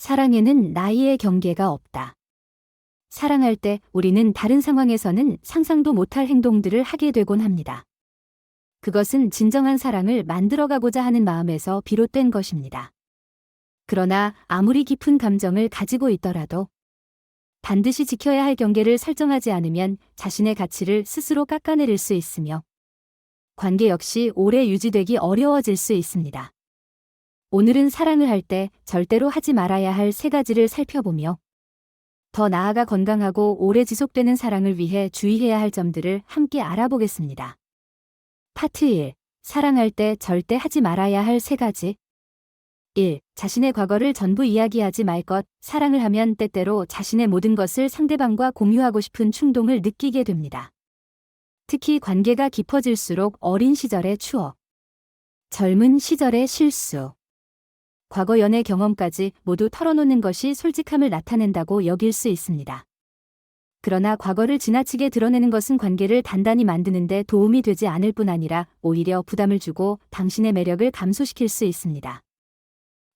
사랑에는 나이의 경계가 없다. 사랑할 때 우리는 다른 상황에서는 상상도 못할 행동들을 하게 되곤 합니다. 그것은 진정한 사랑을 만들어가고자 하는 마음에서 비롯된 것입니다. 그러나 아무리 깊은 감정을 가지고 있더라도 반드시 지켜야 할 경계를 설정하지 않으면 자신의 가치를 스스로 깎아내릴 수 있으며 관계 역시 오래 유지되기 어려워질 수 있습니다. 오늘은 사랑을 할 때 절대로 하지 말아야 할 세 가지를 살펴보며 더 나아가 건강하고 오래 지속되는 사랑을 위해 주의해야 할 점들을 함께 알아보겠습니다. 파트 1. 사랑할 때 절대 하지 말아야 할 세 가지. 1. 자신의 과거를 전부 이야기하지 말 것. 사랑을 하면 때때로 자신의 모든 것을 상대방과 공유하고 싶은 충동을 느끼게 됩니다. 특히 관계가 깊어질수록 어린 시절의 추억, 젊은 시절의 실수, 과거 연애 경험까지 모두 털어놓는 것이 솔직함을 나타낸다고 여길 수 있습니다. 그러나 과거를 지나치게 드러내는 것은 관계를 단단히 만드는데 도움이 되지 않을 뿐 아니라 오히려 부담을 주고 당신의 매력을 감소시킬 수 있습니다.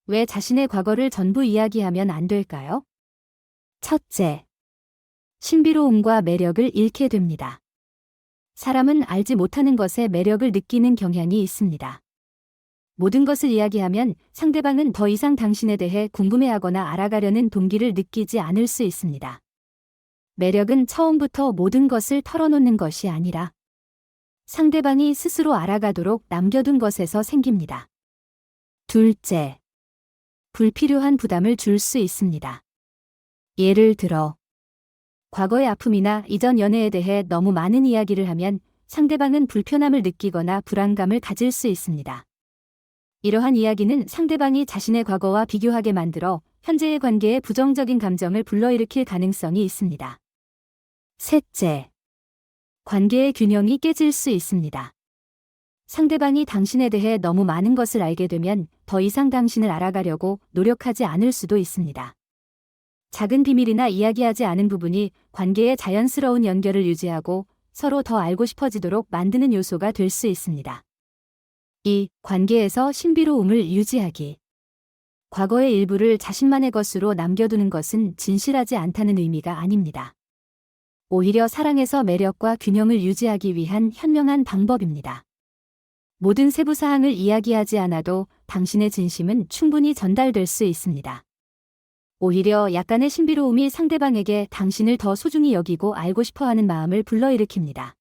왜 자신의 과거를 전부 이야기하면 안 될까요? 첫째, 신비로움과 매력을 잃게 됩니다. 사람은 알지 못하는 것에 매력을 느끼는 경향이 있습니다. 모든 것을 이야기하면 상대방은 더 이상 당신에 대해 궁금해하거나 알아가려는 동기를 느끼지 않을 수 있습니다. 매력은 처음부터 모든 것을 털어놓는 것이 아니라 상대방이 스스로 알아가도록 남겨둔 것에서 생깁니다. 둘째, 불필요한 부담을 줄 수 있습니다. 예를 들어, 과거의 아픔이나 이전 연애에 대해 너무 많은 이야기를 하면 상대방은 불편함을 느끼거나 불안감을 가질 수 있습니다. 이러한 이야기는 상대방이 자신의 과거와 비교하게 만들어 현재의 관계에 부정적인 감정을 불러일으킬 가능성이 있습니다. 셋째, 관계의 균형이 깨질 수 있습니다. 상대방이 당신에 대해 너무 많은 것을 알게 되면 더 이상 당신을 알아가려고 노력하지 않을 수도 있습니다. 작은 비밀이나 이야기하지 않은 부분이 관계의 자연스러운 연결을 유지하고 서로 더 알고 싶어지도록 만드는 요소가 될 수 있습니다. 2. 관계에서 신비로움을 유지하기. 과거의 일부를 자신만의 것으로 남겨두는 것은 진실하지 않다는 의미가 아닙니다. 오히려 사랑에서 매력과 균형을 유지하기 위한 현명한 방법입니다. 모든 세부 사항을 이야기하지 않아도 당신의 진심은 충분히 전달될 수 있습니다. 오히려 약간의 신비로움이 상대방에게 당신을 더 소중히 여기고 알고 싶어 하는 마음을 불러일으킵니다.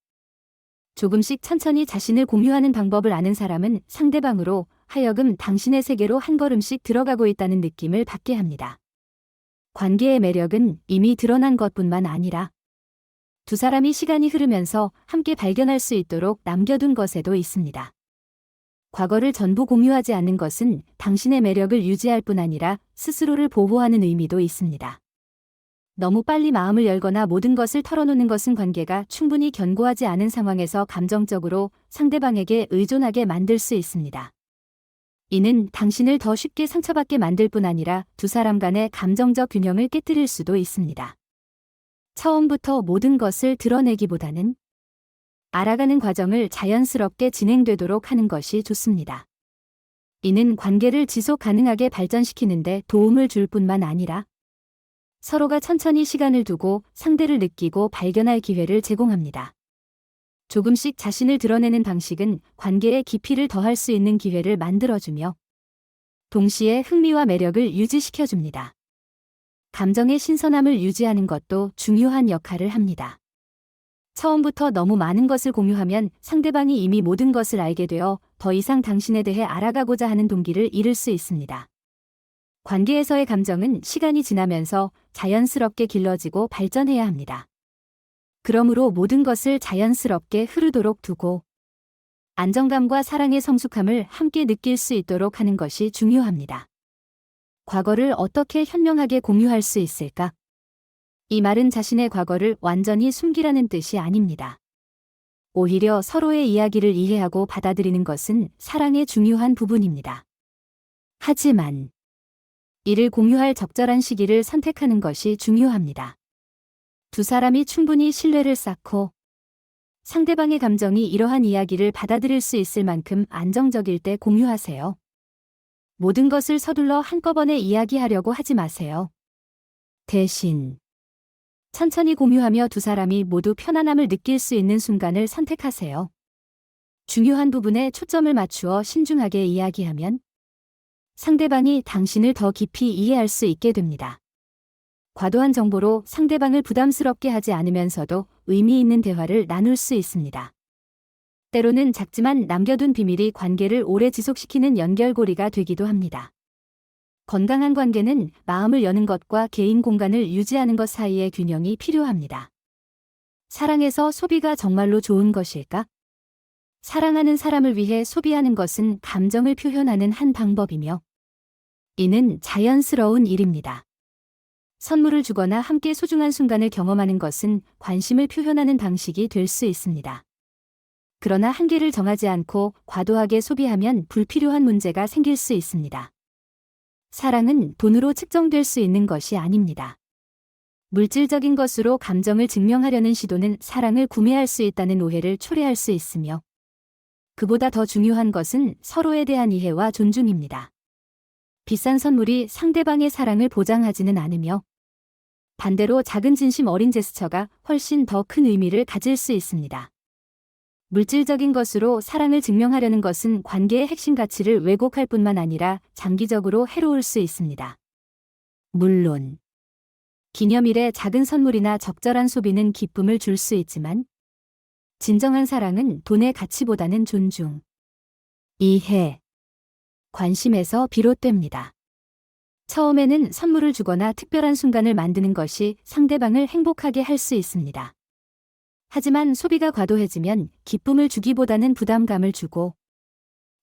조금씩 천천히 자신을 공유하는 방법을 아는 사람은 상대방으로 하여금 당신의 세계로 한 걸음씩 들어가고 있다는 느낌을 받게 합니다. 관계의 매력은 이미 드러난 것뿐만 아니라 두 사람이 시간이 흐르면서 함께 발견할 수 있도록 남겨둔 것에도 있습니다. 과거를 전부 공유하지 않는 것은 당신의 매력을 유지할 뿐 아니라 스스로를 보호하는 의미도 있습니다. 너무 빨리 마음을 열거나 모든 것을 털어놓는 것은 관계가 충분히 견고하지 않은 상황에서 감정적으로 상대방에게 의존하게 만들 수 있습니다. 이는 당신을 더 쉽게 상처받게 만들 뿐 아니라 두 사람 간의 감정적 균형을 깨뜨릴 수도 있습니다. 처음부터 모든 것을 드러내기보다는 알아가는 과정을 자연스럽게 진행되도록 하는 것이 좋습니다. 이는 관계를 지속 가능하게 발전시키는데 도움을 줄 뿐만 아니라 서로가 천천히 시간을 두고 상대를 느끼고 발견할 기회를 제공합니다. 조금씩 자신을 드러내는 방식은 관계의 깊이를 더할 수 있는 기회를 만들어주며 동시에 흥미와 매력을 유지시켜줍니다. 감정의 신선함을 유지하는 것도 중요한 역할을 합니다. 처음부터 너무 많은 것을 공유하면 상대방이 이미 모든 것을 알게 되어 더 이상 당신에 대해 알아가고자 하는 동기를 잃을 수 있습니다. 관계에서의 감정은 시간이 지나면서 자연스럽게 길러지고 발전해야 합니다. 그러므로 모든 것을 자연스럽게 흐르도록 두고 안정감과 사랑의 성숙함을 함께 느낄 수 있도록 하는 것이 중요합니다. 과거를 어떻게 현명하게 공유할 수 있을까? 이 말은 자신의 과거를 완전히 숨기라는 뜻이 아닙니다. 오히려 서로의 이야기를 이해하고 받아들이는 것은 사랑의 중요한 부분입니다. 하지만 이를 공유할 적절한 시기를 선택하는 것이 중요합니다. 두 사람이 충분히 신뢰를 쌓고 상대방의 감정이 이러한 이야기를 받아들일 수 있을 만큼 안정적일 때 공유하세요. 모든 것을 서둘러 한꺼번에 이야기하려고 하지 마세요. 대신 천천히 공유하며 두 사람이 모두 편안함을 느낄 수 있는 순간을 선택하세요. 중요한 부분에 초점을 맞추어 신중하게 이야기하면 상대방이 당신을 더 깊이 이해할 수 있게 됩니다. 과도한 정보로 상대방을 부담스럽게 하지 않으면서도 의미 있는 대화를 나눌 수 있습니다. 때로는 작지만 남겨둔 비밀이 관계를 오래 지속시키는 연결고리가 되기도 합니다. 건강한 관계는 마음을 여는 것과 개인 공간을 유지하는 것 사이의 균형이 필요합니다. 사랑에서 소비가 정말로 좋은 것일까? 사랑하는 사람을 위해 소비하는 것은 감정을 표현하는 한 방법이며 이는 자연스러운 일입니다. 선물을 주거나 함께 소중한 순간을 경험하는 것은 관심을 표현하는 방식이 될 수 있습니다. 그러나 한계를 정하지 않고 과도하게 소비하면 불필요한 문제가 생길 수 있습니다. 사랑은 돈으로 측정될 수 있는 것이 아닙니다. 물질적인 것으로 감정을 증명하려는 시도는 사랑을 구매할 수 있다는 오해를 초래할 수 있으며 그보다 더 중요한 것은 서로에 대한 이해와 존중입니다. 비싼 선물이 상대방의 사랑을 보장하지는 않으며 반대로 작은 진심 어린 제스처가 훨씬 더 큰 의미를 가질 수 있습니다. 물질적인 것으로 사랑을 증명하려는 것은 관계의 핵심 가치를 왜곡할 뿐만 아니라 장기적으로 해로울 수 있습니다. 물론, 기념일에 작은 선물이나 적절한 소비는 기쁨을 줄 수 있지만, 진정한 사랑은 돈의 가치보다는 존중, 이해, 관심에서 비롯됩니다. 처음에는 선물을 주거나 특별한 순간을 만드는 것이 상대방을 행복하게 할 수 있습니다. 하지만 소비가 과도해지면 기쁨을 주기보다는 부담감을 주고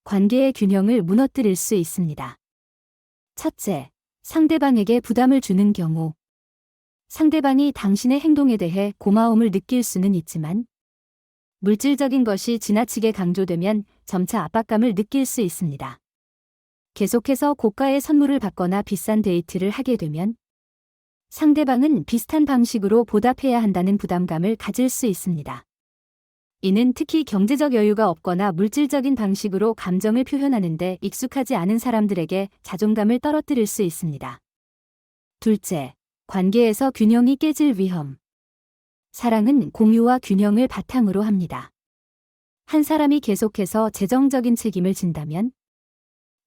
관계의 균형을 무너뜨릴 수 있습니다. 첫째, 상대방에게 부담을 주는 경우. 상대방이 당신의 행동에 대해 고마움을 느낄 수는 있지만 물질적인 것이 지나치게 강조되면 점차 압박감을 느낄 수 있습니다. 계속해서 고가의 선물을 받거나 비싼 데이트를 하게 되면 상대방은 비슷한 방식으로 보답해야 한다는 부담감을 가질 수 있습니다. 이는 특히 경제적 여유가 없거나 물질적인 방식으로 감정을 표현하는데 익숙하지 않은 사람들에게 자존감을 떨어뜨릴 수 있습니다. 둘째, 관계에서 균형이 깨질 위험. 사랑은 공유와 균형을 바탕으로 합니다. 한 사람이 계속해서 재정적인 책임을 진다면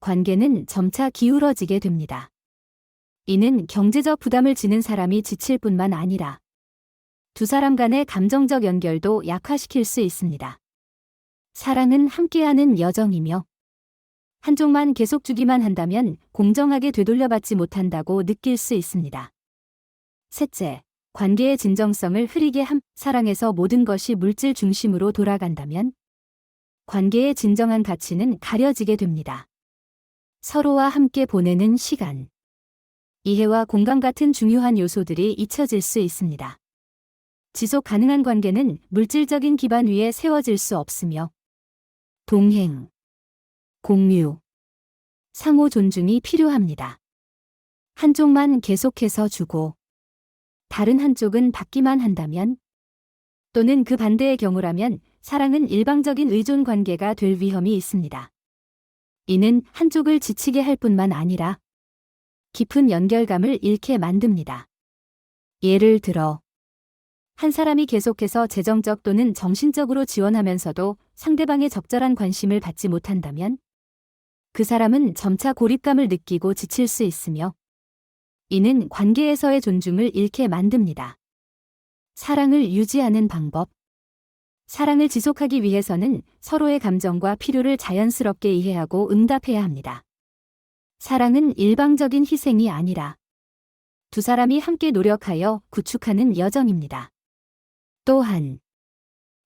관계는 점차 기울어지게 됩니다. 이는 경제적 부담을 지는 사람이 지칠 뿐만 아니라 두 사람 간의 감정적 연결도 약화시킬 수 있습니다. 사랑은 함께하는 여정이며 한쪽만 계속 주기만 한다면 공정하게 되돌려받지 못한다고 느낄 수 있습니다. 셋째, 관계의 진정성을 흐리게 함, 사랑에서 모든 것이 물질 중심으로 돌아간다면 관계의 진정한 가치는 가려지게 됩니다. 서로와 함께 보내는 시간. 이해와 공감 같은 중요한 요소들이 잊혀질 수 있습니다. 지속 가능한 관계는 물질적인 기반 위에 세워질 수 없으며 동행, 공유, 상호 존중이 필요합니다. 한쪽만 계속해서 주고 다른 한쪽은 받기만 한다면 또는 그 반대의 경우라면 사랑은 일방적인 의존 관계가 될 위험이 있습니다. 이는 한쪽을 지치게 할 뿐만 아니라 깊은 연결감을 잃게 만듭니다. 예를 들어, 한 사람이 계속해서 재정적 또는 정신적으로 지원하면서도 상대방의 적절한 관심을 받지 못한다면 그 사람은 점차 고립감을 느끼고 지칠 수 있으며 이는 관계에서의 존중을 잃게 만듭니다. 사랑을 유지하는 방법. 사랑을 지속하기 위해서는 서로의 감정과 필요를 자연스럽게 이해하고 응답해야 합니다. 사랑은 일방적인 희생이 아니라 두 사람이 함께 노력하여 구축하는 여정입니다. 또한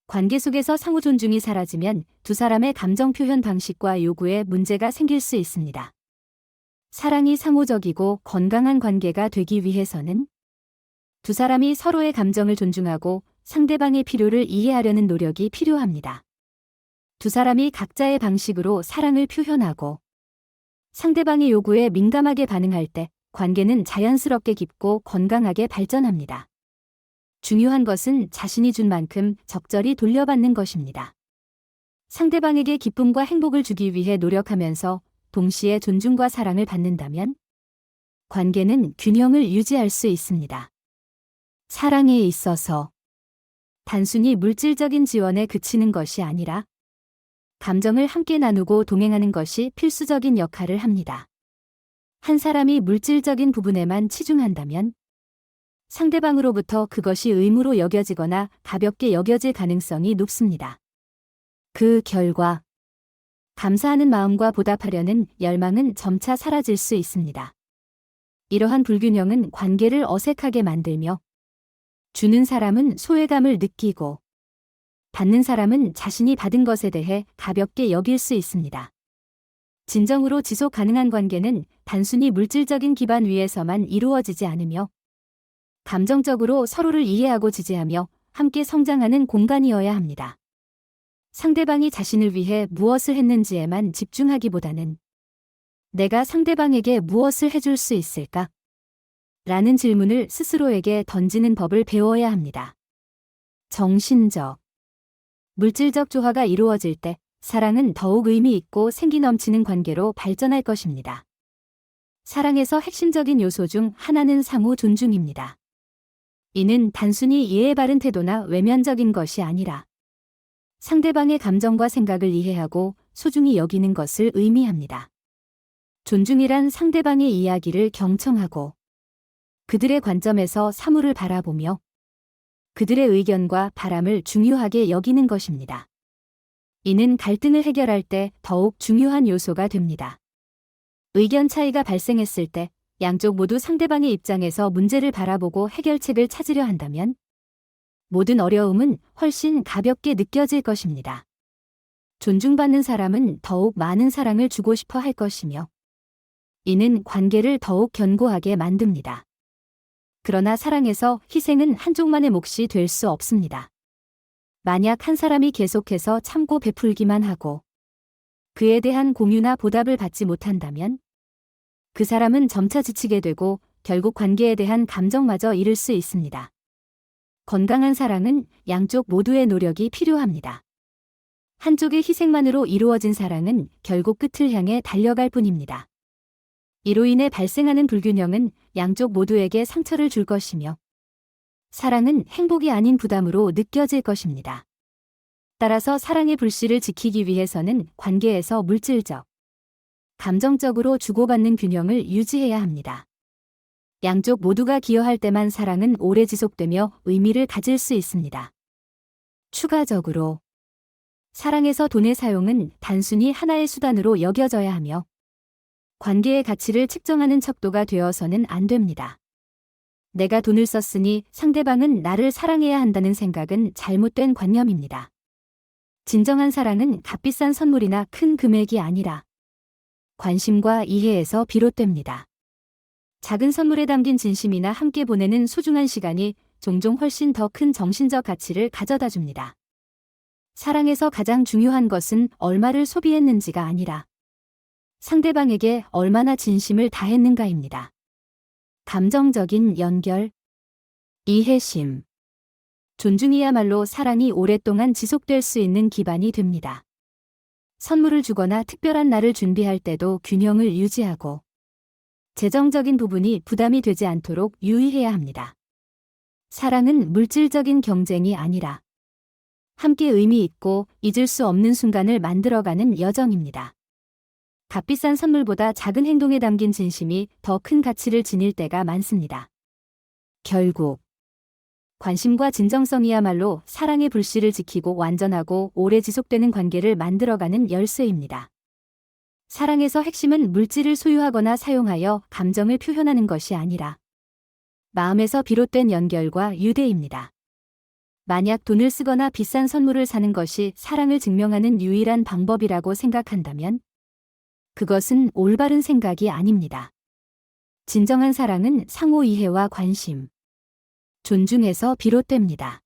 관계 속에서 상호 존중이 사라지면 두 사람의 감정 표현 방식과 요구에 문제가 생길 수 있습니다. 사랑이 상호적이고 건강한 관계가 되기 위해서는 두 사람이 서로의 감정을 존중하고 상대방의 필요를 이해하려는 노력이 필요합니다. 두 사람이 각자의 방식으로 사랑을 표현하고 상대방의 요구에 민감하게 반응할 때 관계는 자연스럽게 깊고 건강하게 발전합니다. 중요한 것은 자신이 준 만큼 적절히 돌려받는 것입니다. 상대방에게 기쁨과 행복을 주기 위해 노력하면서 동시에 존중과 사랑을 받는다면 관계는 균형을 유지할 수 있습니다. 사랑에 있어서 단순히 물질적인 지원에 그치는 것이 아니라 감정을 함께 나누고 동행하는 것이 필수적인 역할을 합니다. 한 사람이 물질적인 부분에만 치중한다면 상대방으로부터 그것이 의무로 여겨지거나 가볍게 여겨질 가능성이 높습니다. 그 결과 감사하는 마음과 보답하려는 열망은 점차 사라질 수 있습니다. 이러한 불균형은 관계를 어색하게 만들며 주는 사람은 소외감을 느끼고 받는 사람은 자신이 받은 것에 대해 가볍게 여길 수 있습니다. 진정으로 지속 가능한 관계는 단순히 물질적인 기반 위에서만 이루어지지 않으며 감정적으로 서로를 이해하고 지지하며 함께 성장하는 공간이어야 합니다. 상대방이 자신을 위해 무엇을 했는지에만 집중하기보다는 내가 상대방에게 무엇을 해줄 수 있을까? 라는 질문을 스스로에게 던지는 법을 배워야 합니다. 정신적, 물질적 조화가 이루어질 때 사랑은 더욱 의미 있고 생기 넘치는 관계로 발전할 것입니다. 사랑에서 핵심적인 요소 중 하나는 상호 존중입니다. 이는 단순히 예의 바른 태도나 외면적인 것이 아니라 상대방의 감정과 생각을 이해하고 소중히 여기는 것을 의미합니다. 존중이란 상대방의 이야기를 경청하고 그들의 관점에서 사물을 바라보며 그들의 의견과 바람을 중요하게 여기는 것입니다. 이는 갈등을 해결할 때 더욱 중요한 요소가 됩니다. 의견 차이가 발생했을 때 양쪽 모두 상대방의 입장에서 문제를 바라보고 해결책을 찾으려 한다면 모든 어려움은 훨씬 가볍게 느껴질 것입니다. 존중받는 사람은 더욱 많은 사랑을 주고 싶어 할 것이며 이는 관계를 더욱 견고하게 만듭니다. 그러나 사랑에서 희생은 한쪽만의 몫이 될 수 없습니다. 만약 한 사람이 계속해서 참고 베풀기만 하고 그에 대한 공유나 보답을 받지 못한다면 그 사람은 점차 지치게 되고 결국 관계에 대한 감정마저 잃을 수 있습니다. 건강한 사랑은 양쪽 모두의 노력이 필요합니다. 한쪽의 희생만으로 이루어진 사랑은 결국 끝을 향해 달려갈 뿐입니다. 이로 인해 발생하는 불균형은 양쪽 모두에게 상처를 줄 것이며 사랑은 행복이 아닌 부담으로 느껴질 것입니다. 따라서 사랑의 불씨를 지키기 위해서는 관계에서 물질적, 감정적으로 주고받는 균형을 유지해야 합니다. 양쪽 모두가 기여할 때만 사랑은 오래 지속되며 의미를 가질 수 있습니다. 추가적으로 사랑에서 돈의 사용은 단순히 하나의 수단으로 여겨져야 하며 관계의 가치를 측정하는 척도가 되어서는 안 됩니다. 내가 돈을 썼으니 상대방은 나를 사랑해야 한다는 생각은 잘못된 관념입니다. 진정한 사랑은 값비싼 선물이나 큰 금액이 아니라 관심과 이해에서 비롯됩니다. 작은 선물에 담긴 진심이나 함께 보내는 소중한 시간이 종종 훨씬 더 큰 정신적 가치를 가져다 줍니다. 사랑에서 가장 중요한 것은 얼마를 소비했는지가 아니라 상대방에게 얼마나 진심을 다했는가입니다. 감정적인 연결, 이해심, 존중이야말로 사랑이 오랫동안 지속될 수 있는 기반이 됩니다. 선물을 주거나 특별한 날을 준비할 때도 균형을 유지하고 재정적인 부분이 부담이 되지 않도록 유의해야 합니다. 사랑은 물질적인 경쟁이 아니라 함께 의미 있고 잊을 수 없는 순간을 만들어가는 여정입니다. 값비싼 선물보다 작은 행동에 담긴 진심이 더 큰 가치를 지닐 때가 많습니다. 결국 관심과 진정성이야말로 사랑의 불씨를 지키고 완전하고 오래 지속되는 관계를 만들어가는 열쇠입니다. 사랑에서 핵심은 물질을 소유하거나 사용하여 감정을 표현하는 것이 아니라 마음에서 비롯된 연결과 유대입니다. 만약 돈을 쓰거나 비싼 선물을 사는 것이 사랑을 증명하는 유일한 방법이라고 생각한다면 그것은 올바른 생각이 아닙니다. 진정한 사랑은 상호 이해와 관심, 존중에서 비롯됩니다.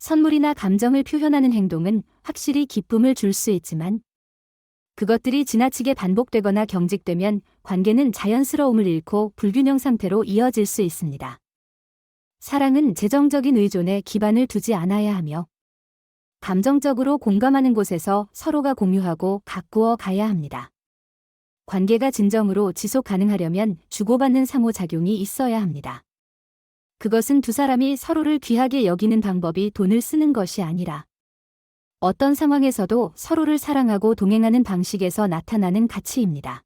선물이나 감정을 표현하는 행동은 확실히 기쁨을 줄 수 있지만 그것들이 지나치게 반복되거나 경직되면 관계는 자연스러움을 잃고 불균형 상태로 이어질 수 있습니다. 사랑은 재정적인 의존에 기반을 두지 않아야 하며 감정적으로 공감하는 곳에서 서로가 공유하고 가꾸어 가야 합니다. 관계가 진정으로 지속 가능하려면 주고받는 상호작용이 있어야 합니다. 그것은 두 사람이 서로를 귀하게 여기는 방법이 돈을 쓰는 것이 아니라 어떤 상황에서도 서로를 사랑하고 동행하는 방식에서 나타나는 가치입니다.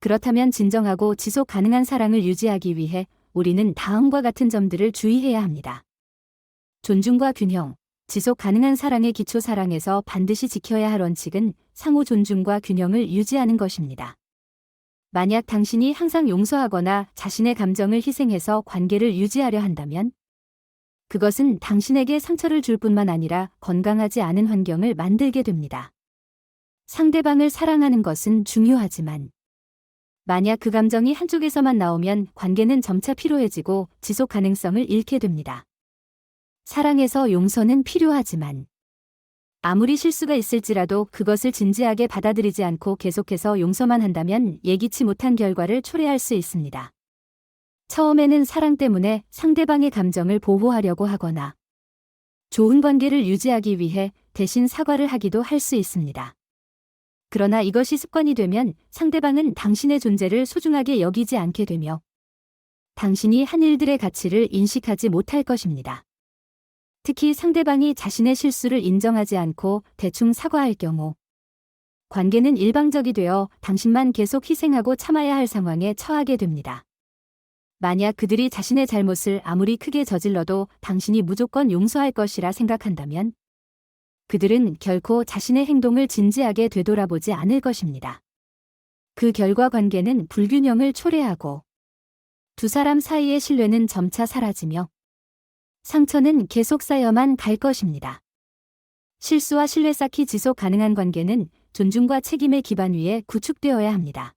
그렇다면 진정하고 지속 가능한 사랑을 유지하기 위해 우리는 다음과 같은 점들을 주의해야 합니다. 존중과 균형, 지속 가능한 사랑의 기초 사랑에서 반드시 지켜야 할 원칙은 상호 존중과 균형을 유지하는 것입니다. 만약 당신이 항상 용서하거나 자신의 감정을 희생해서 관계를 유지하려 한다면 그것은 당신에게 상처를 줄 뿐만 아니라 건강하지 않은 환경을 만들게 됩니다. 상대방을 사랑하는 것은 중요하지만 만약 그 감정이 한쪽에서만 나오면 관계는 점차 피로해지고 지속 가능성을 잃게 됩니다. 사랑에서 용서는 필요하지만 아무리 실수가 있을지라도 그것을 진지하게 받아들이지 않고 계속해서 용서만 한다면 예기치 못한 결과를 초래할 수 있습니다. 처음에는 사랑 때문에 상대방의 감정을 보호하려고 하거나 좋은 관계를 유지하기 위해 대신 사과를 하기도 할 수 있습니다. 그러나 이것이 습관이 되면 상대방은 당신의 존재를 소중하게 여기지 않게 되며 당신이 한 일들의 가치를 인식하지 못할 것입니다. 특히 상대방이 자신의 실수를 인정하지 않고 대충 사과할 경우 관계는 일방적이 되어 당신만 계속 희생하고 참아야 할 상황에 처하게 됩니다. 만약 그들이 자신의 잘못을 아무리 크게 저질러도 당신이 무조건 용서할 것이라 생각한다면 그들은 결코 자신의 행동을 진지하게 되돌아보지 않을 것입니다. 그 결과 관계는 불균형을 초래하고 두 사람 사이의 신뢰는 점차 사라지며 상처는 계속 쌓여만 갈 것입니다. 실수와 신뢰 쌓기 지속 가능한 관계는 존중과 책임의 기반 위에 구축되어야 합니다.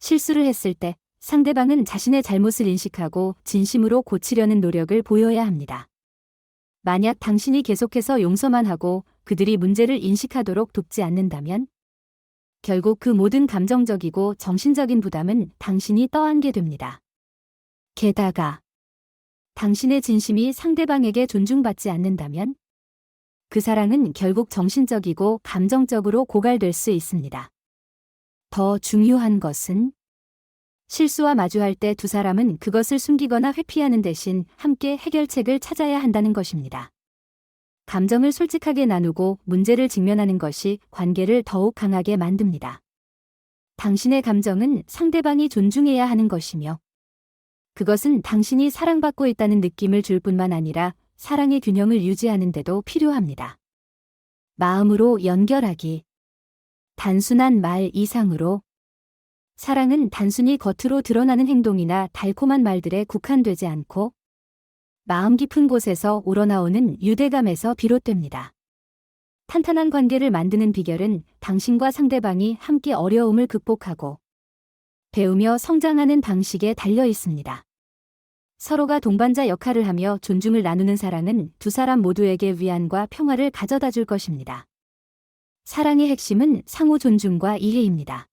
실수를 했을 때 상대방은 자신의 잘못을 인식하고 진심으로 고치려는 노력을 보여야 합니다. 만약 당신이 계속해서 용서만 하고 그들이 문제를 인식하도록 돕지 않는다면 결국 그 모든 감정적이고 정신적인 부담은 당신이 떠안게 됩니다. 게다가 당신의 진심이 상대방에게 존중받지 않는다면 그 사랑은 결국 정신적이고 감정적으로 고갈될 수 있습니다. 더 중요한 것은 실수와 마주할 때 두 사람은 그것을 숨기거나 회피하는 대신 함께 해결책을 찾아야 한다는 것입니다. 감정을 솔직하게 나누고 문제를 직면하는 것이 관계를 더욱 강하게 만듭니다. 당신의 감정은 상대방이 존중해야 하는 것이며 그것은 당신이 사랑받고 있다는 느낌을 줄 뿐만 아니라 사랑의 균형을 유지하는 데도 필요합니다. 마음으로 연결하기. 단순한 말 이상으로 사랑은 단순히 겉으로 드러나는 행동이나 달콤한 말들에 국한되지 않고 마음 깊은 곳에서 우러나오는 유대감에서 비롯됩니다. 탄탄한 관계를 만드는 비결은 당신과 상대방이 함께 어려움을 극복하고 배우며 성장하는 방식에 달려 있습니다. 서로가 동반자 역할을 하며 존중을 나누는 사랑은 두 사람 모두에게 위안과 평화를 가져다 줄 것입니다. 사랑의 핵심은 상호 존중과 이해입니다.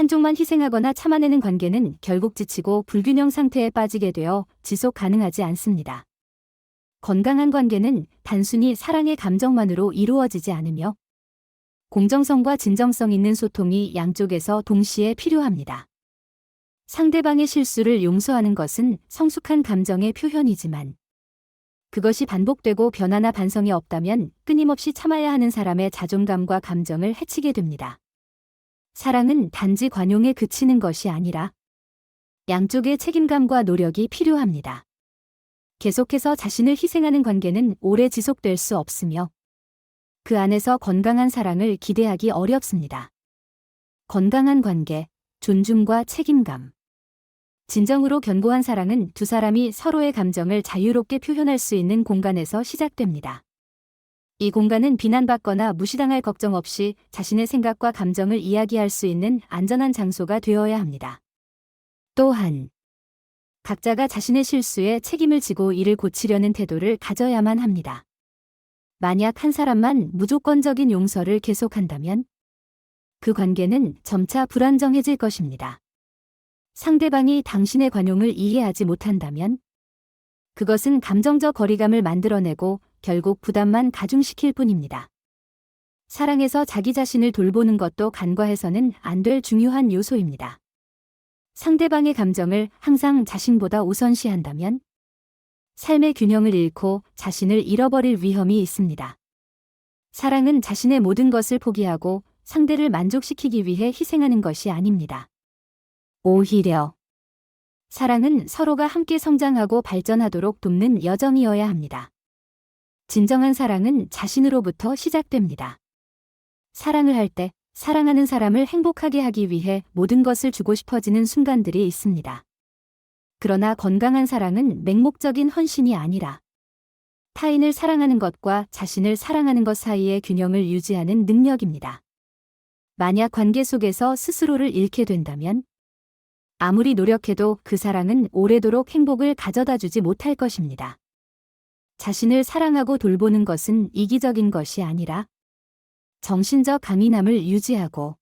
한쪽만 희생하거나 참아내는 관계는 결국 지치고 불균형 상태에 빠지게 되어 지속 가능하지 않습니다. 건강한 관계는 단순히 사랑의 감정만으로 이루어지지 않으며 공정성과 진정성 있는 소통이 양쪽에서 동시에 필요합니다. 상대방의 실수를 용서하는 것은 성숙한 감정의 표현이지만 그것이 반복되고 변화나 반성이 없다면 끊임없이 참아야 하는 사람의 자존감과 감정을 해치게 됩니다. 사랑은 단지 관용에 그치는 것이 아니라 양쪽의 책임감과 노력이 필요합니다. 계속해서 자신을 희생하는 관계는 오래 지속될 수 없으며 그 안에서 건강한 사랑을 기대하기 어렵습니다. 건강한 관계, 존중과 책임감. 진정으로 견고한 사랑은 두 사람이 서로의 감정을 자유롭게 표현할 수 있는 공간에서 시작됩니다. 이 공간은 비난받거나 무시당할 걱정 없이 자신의 생각과 감정을 이야기할 수 있는 안전한 장소가 되어야 합니다. 또한 각자가 자신의 실수에 책임을 지고 이를 고치려는 태도를 가져야만 합니다. 만약 한 사람만 무조건적인 용서를 계속한다면 그 관계는 점차 불안정해질 것입니다. 상대방이 당신의 관용을 이해하지 못한다면 그것은 감정적 거리감을 만들어내고 결국 부담만 가중시킬 뿐입니다. 사랑에서 자기 자신을 돌보는 것도 간과해서는 안 될 중요한 요소입니다. 상대방의 감정을 항상 자신보다 우선시한다면 삶의 균형을 잃고 자신을 잃어버릴 위험이 있습니다. 사랑은 자신의 모든 것을 포기하고 상대를 만족시키기 위해 희생하는 것이 아닙니다. 오히려 사랑은 서로가 함께 성장하고 발전하도록 돕는 여정이어야 합니다. 진정한 사랑은 자신으로부터 시작됩니다. 사랑을 할 때 사랑하는 사람을 행복하게 하기 위해 모든 것을 주고 싶어지는 순간들이 있습니다. 그러나 건강한 사랑은 맹목적인 헌신이 아니라 타인을 사랑하는 것과 자신을 사랑하는 것 사이의 균형을 유지하는 능력입니다. 만약 관계 속에서 스스로를 잃게 된다면 아무리 노력해도 그 사랑은 오래도록 행복을 가져다 주지 못할 것입니다. 자신을 사랑하고 돌보는 것은 이기적인 것이 아니라 정신적 강인함을 유지하고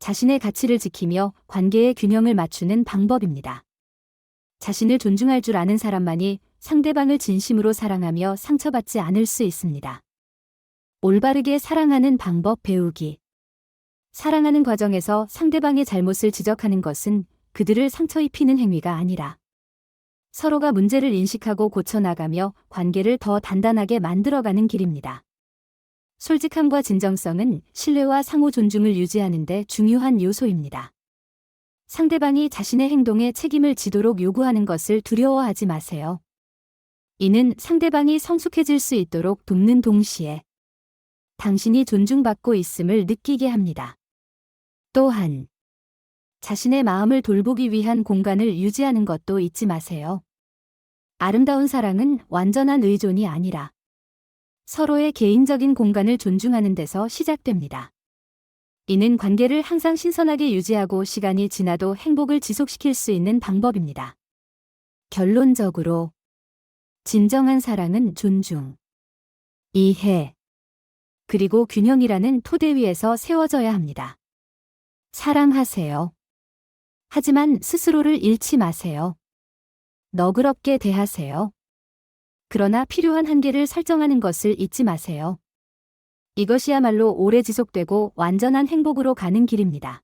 자신의 가치를 지키며 관계의 균형을 맞추는 방법입니다. 자신을 존중할 줄 아는 사람만이 상대방을 진심으로 사랑하며 상처받지 않을 수 있습니다. 올바르게 사랑하는 방법 배우기. 사랑하는 과정에서 상대방의 잘못을 지적하는 것은 그들을 상처 입히는 행위가 아니라 서로가 문제를 인식하고 고쳐나가며 관계를 더 단단하게 만들어가는 길입니다. 솔직함과 진정성은 신뢰와 상호 존중을 유지하는 데 중요한 요소입니다. 상대방이 자신의 행동에 책임을 지도록 요구하는 것을 두려워하지 마세요. 이는 상대방이 성숙해질 수 있도록 돕는 동시에 당신이 존중받고 있음을 느끼게 합니다. 또한 자신의 마음을 돌보기 위한 공간을 유지하는 것도 잊지 마세요. 아름다운 사랑은 완전한 의존이 아니라 서로의 개인적인 공간을 존중하는 데서 시작됩니다. 이는 관계를 항상 신선하게 유지하고 시간이 지나도 행복을 지속시킬 수 있는 방법입니다. 결론적으로 진정한 사랑은 존중, 이해, 그리고 균형이라는 토대 위에서 세워져야 합니다. 사랑하세요. 하지만 스스로를 잃지 마세요. 너그럽게 대하세요. 그러나 필요한 한계를 설정하는 것을 잊지 마세요. 이것이야말로 오래 지속되고 완전한 행복으로 가는 길입니다.